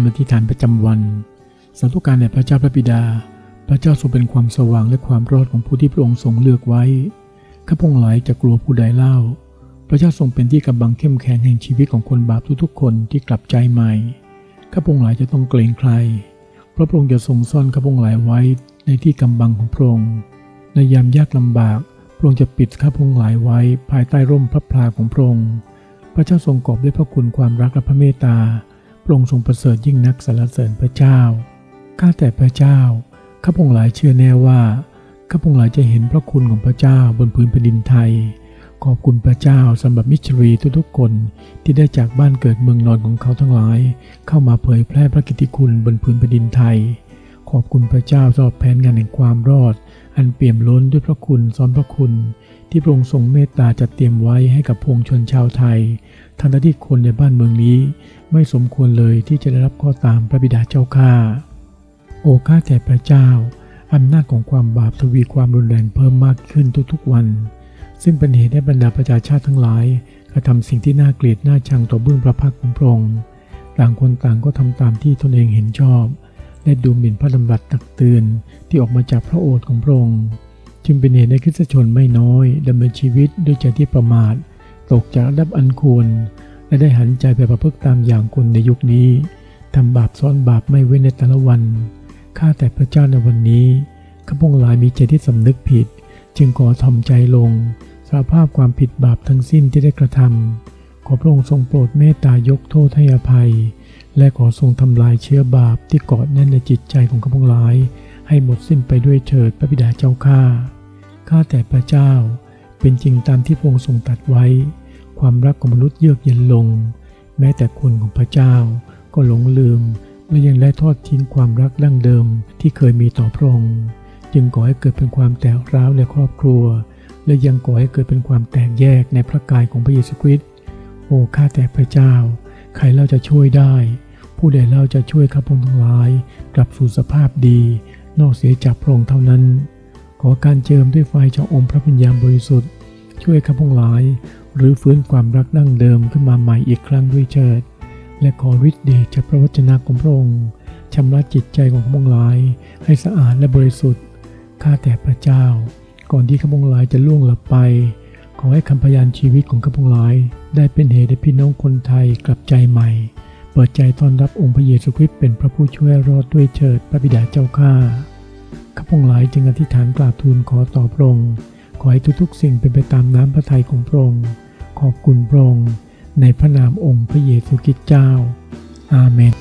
ำอธิษฐานประจำวัน สาธุการแด่พระเจ้าพระบิดา พระเจ้าทรงเป็นความสว่างและความรอดของผู้ที่พระองค์ทรงเลือกไว้ ข้าพงหลายจะกลัวผู้ใดเล่า พระเจ้าทรงเป็นที่กำบังเข้มแข็งแห่งชีวิตของคนบาปทุกๆ คนที่กลับใจใหม่ ข้าพงหลายจะต้องเกรงใคร เพราะพระองค์จะทรงซ่อนข้าพงหลายไว้ในที่กำบังของพระองค์ ในยามยากลำบาก พระองค์จะปิดข้าพงหลายไว้ ภายใต้ร่มพระพลาของพระองค์ พระเจ้าทรงกอบด้วยพระคุณความรักและพระเมตตา ระองค์ทรงประเสริฐยิ่งนักสรรเสริญพระเจ้า ข้าแต่พระเจ้า ข้าพงหลายเชื่อแน่ว่า ข้าพงหลายจะเห็นพระคุณของพระเจ้าบนพื้นแผ่นดินไทย ขอบคุณพระเจ้าสำหรับมิชรีทุกๆคนที่ได้จากบ้านเกิดเมืองนอนของเขาทั้งหลาย เข้ามาเผยแพร่พระกิตติคุณบนพื้นแผ่นดินไทย ขอบคุณพระเจ้าสำหรับแผนงานแห่งความรอด อันเปี่ยมล้นด้วยพระคุณซ้อนพระคุณ ที่พระองค์ทรงเมตตาจัดเตรียมไว้ให้กับพวงชนชาวไทยทั้งที่คนในบ้านเมืองนี้ ไม่สมควรเลยที่จะได้รับข้อตามพระบิดาเจ้าข้าโอ้ข้าแต่พระเจ้าอำนาจของความบาปทวีความรุนแรงเพิ่มมากขึ้นทุกๆวัน ซึ่งเป็นเหตุให้บรรดาประชาชาติทั้งหลายกระทำสิ่งที่น่าเกลียดน่าชังต่อเบื้องพระพักของพระองค์ต่างคนต่างก็ทำตามที่ตนเองเห็นชอบ และดูหมิ่นพระดำรัสตักเตือนที่ออกมาจากพระโอษฐ์ของพระองค์จึงเป็นเหตุให้คริสตชนไม่น้อยดำเนินชีวิตด้วยใจที่ประมาท ตกจากระดับอันควร และได้หันใจไปประพฤติตามอย่างคนในยุคนี้ทำบาปซ้อนบาปไม่เว้นในแต่ละวันข้าแต่พระเจ้าในวันนี้ข้าพงหลายมีใจที่สำนึกผิด จึงขอทอมใจลงสารภาพความผิดบาปทั้งสิ้นที่ได้กระทำขอพระองค์ทรงโปรดเมตตายกโทษให้อภัย และขอทรงทำลายเชื้อบาปที่เกาะแน่นในจิตใจของข้าพงหลาย ให้หมดสิ้นไปด้วยเถิดพระบิดาเจ้าข้า ข้าแต่พระเจ้า เป็นจริงตามที่พระองค์ทรงตรัสไว้ ความรักของมนุษย์เยือกเย็นลง แม้แต่คนของพระเจ้าก็หลงลืม และยังได้ทอดทิ้งความรักดั้งเดิมที่เคยมีต่อพระองค์ จึงก่อให้เกิดเป็นความแตกร้าวในครอบครัว และยังก่อให้เกิดเป็นความแตกแยกในพระกายของพระเยซูคริสต์ โอ้ข้าแต่พระเจ้า ครเล่าจะช่วยได้ ผู้ใดเล่าจะช่วยข้าพงทั้งหลาย กลับสู่สภาพดี นอกเสียจากพระองค์เท่านั้น ขอการเจิมด้วยไฟจากองค์พระวิญญาบริสุทธิ์ ช่วยข้าพงหลาย หรือฟื้นความรักดั้งเดิมขึ้นมาใหม่อีกครั้งด้วยเถิด และขอฤทธิ์เดชจากพระวจนะของพระองค์ชำระจิตใจของข้าพงหลาย ให้สะอาดและบริสุทธิ์ข้าแต่พระเจ้า ก่อนที่ข้าพงหลายจะล่วงหลับไป ขอให้คำพยานชีวิตของข้าพงหลาย ได้เป็นเหตุให้พี่น้องคนไทยกลับใจใหม่ เปิดใจต้อนรับองค์พระเยซูคริสต์เป็นพระผู้ช่วยรอดด้วยเถิดพระบิดาเจ้าข้าข้าพงหลายจึงอธิษฐานกราบทูลขอต่อพระองค์ขอให้ทุกๆ สิ่งเป็นไปตามน้ำพระทัยของพระองค์ขอบคุณพระองค์ในพระนามองค์พระเยซูคริสต์เจ้า อาเมน